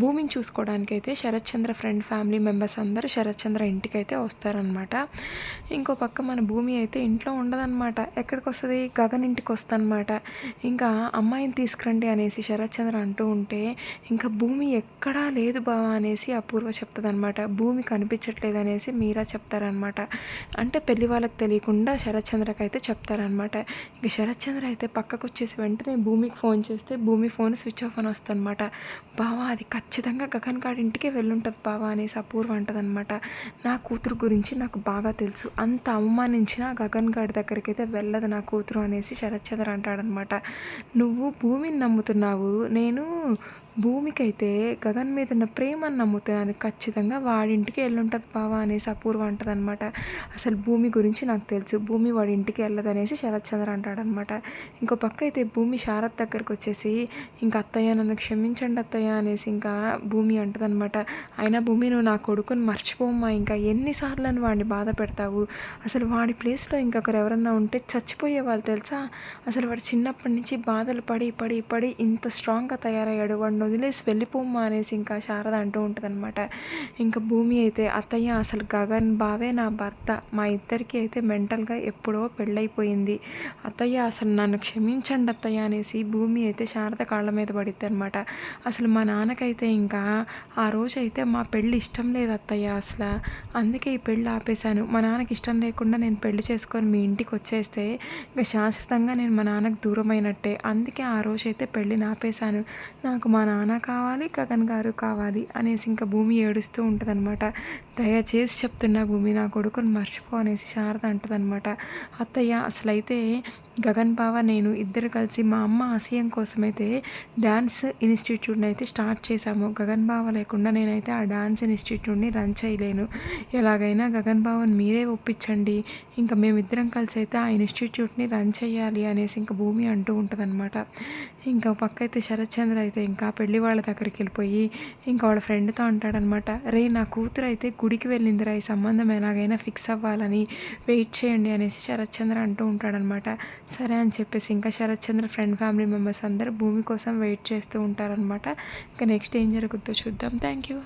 భూమిని చూసుకోవడానికి అయితే Sharath Chandra friend family members అందరూ శరత్ చంద్ర ఇంటికి అయితే వస్తారనమాట ఇంకో పక్క మన భూమి అయితే ఇంట్లో ఉండదన్నమాట. ఎక్కడికి వస్తుంది? గగన్ ఇంటికి వస్తుందన్నమాట ఇంకా అమ్మాయిని తీసుకురండి అనేసి శరత్ చంద్ర అంటూ ఉంటే ఇంకా భూమి ఎక్కడా లేదు బావా అనేసి అపూర్వ చెప్తుంది అనమాట భూమి కనిపించట్లేదు అనేసి మీరా చెప్తారనమాట అంటే పెళ్ళి వాళ్ళకి తెలియకుండా శరత్ చంద్రకి అయితే చెప్తారనమాట ఇంకా శరత్ చంద్ర అయితే పక్కకు వచ్చేసి వెంటనే భూమికి ఫోన్ చేస్తే భూమి ఫోన్ స్విచ్ ఆఫ్ అని వస్తుందన్నమాట. బావా అది ఖచ్చితంగా గగన్ గారి ఇంటికే వెళ్ళుంటుంది బావా అనేసి అపూర్వ అంటదనమాట నా కూతురు గురించి నాకు బాగా తెలుసు. అంత అవమానించిన గగన్ గారి దగ్గరికి అయితే వెళ్ళదు నా కూతురు అనేసి శరత్ చంద్ర అంటాడనమాట నువ్వు భూమిని నమ్ముతున్నావు. నేను భూమికైతే గగన్ మీద ఉన్న ప్రేమను నమ్ముతున్నాను ఖచ్చితంగా వాడింటికి వెళ్ళుంటుంది బావా అనేసి అపూర్వ అంటదనమాట అసలు భూమి గురించి నాకు తెలుసు. భూమి వాడి ఇంటికి వెళ్ళదనేసి శరత్ చంద్ర అంటాడనమాట ఇంకో పక్క అయితే భూమి శారత్ దగ్గరకు వచ్చేసి ఇంకా అత్తయ్య నన్ను క్షమించండి అత్తయ్య అనేసి ఇంకా భూమి అంటదనమాట అయినా భూమి నువ్వు నా కొడుకుని మర్చిపోమ్మా. ఇంకా ఎన్నిసార్లు అని వాడిని బాధ పెడతావు? అసలు వాడి ప్లేస్లో ఇంకొకరు ఎవరన్నా ఉంటే చచ్చిపోయే వాళ్ళు తెలుసా? అసలు వాడు చిన్నప్పటి నుంచి బాధలు పడి పడి పడి ఇంత స్ట్రాంగ్గా తయారయ్యాడు. నన్ను వదిలేసి వెళ్ళిపోమ్మా అనేసి ఇంకా శారద అంటూ ఉంటుందన్నమాట. ఇంకా భూమి అయితే అత్తయ్య అసలు గగన్ బావే నా భర్త. మా ఇద్దరికి అయితే మెంటల్గా ఎప్పుడో పెళ్ళైపోయింది అత్తయ్య అసలు నన్ను క్షమించండి అత్తయ్య అనేసి భూమి అయితే శారద కాళ్ళ మీద పడిద్ది అనమాట అసలు మా నాన్నకైతే ఇంకా ఆ రోజు అయితే మా పెళ్ళి ఇష్టం లేదు అత్తయ్య అసలు. అందుకే ఈ పెళ్ళి ఆపేశాను. మా నాన్నకి ఇష్టం లేకుండా నేను పెళ్ళి చేసుకొని మీ ఇంటికి వచ్చేస్తే ఇంకా శాశ్వతంగా నేను మా నాన్నకు దూరమైనట్టే. అందుకే ఆ రోజు అయితే పెళ్ళిని ఆపేశాను. నాకు మా నాన్న కావాలి గగన్ గారు కావాలి అనేసి ఇంకా భూమి ఏడుస్తూ ఉంటుందన్నమాట. దయచేసి చెప్తున్నా భూమి నా కొడుకుని మర్చిపో అనేసి శారద అంటుందన్నమాట. అత్తయ్య అసలైతే గగన్ బావ నేను ఇద్దరు కలిసి మా అమ్మ ఆశయం కోసమైతే డ్యాన్స్ ఇన్స్టిట్యూట్ని అయితే స్టార్ట్ చేశాము. గగన్ బావ లేకుండా నేనైతే ఆ డ్యాన్స్ ఇన్స్టిట్యూట్ని రన్ చేయలేను. ఎలాగైనా గగన్ బావని మీరే ఒప్పించండి. ఇంకా మేమిద్దరం కలిసి అయితే ఆ ఇన్స్టిట్యూట్ని రన్ చేయాలి అనేసి ఇంకా భూమి అంటూ ఉంటుందన్నమాట. ఇంకా పక్క అయితే శరత్చంద్ర అయితే ఇంకా పెళ్ళి వాళ్ళ దగ్గరికి వెళ్ళిపోయి ఇంకా వాళ్ళ ఫ్రెండ్తో అంటాడనమాట రే నా కూతురు అయితే గుడికి వెళ్ళిందిరా ఈ సంబంధం ఎలాగైనా ఫిక్స్ అవ్వాలని వెయిట్ చేయండి అనేసి శరత్చంద్ర అంటూ ఉంటాడనమాట. సరే అని చెప్పేసి ఇంకా శరత్చంద్ర ఫ్రెండ్ ఫ్యామిలీ మెంబర్స్ అందరూ భూమి కోసం వెయిట్ చేస్తూ ఉంటారనమాట. ఇంకా నెక్స్ట్ ఏం జరుగుతుందో చూద్దాం. Thank you.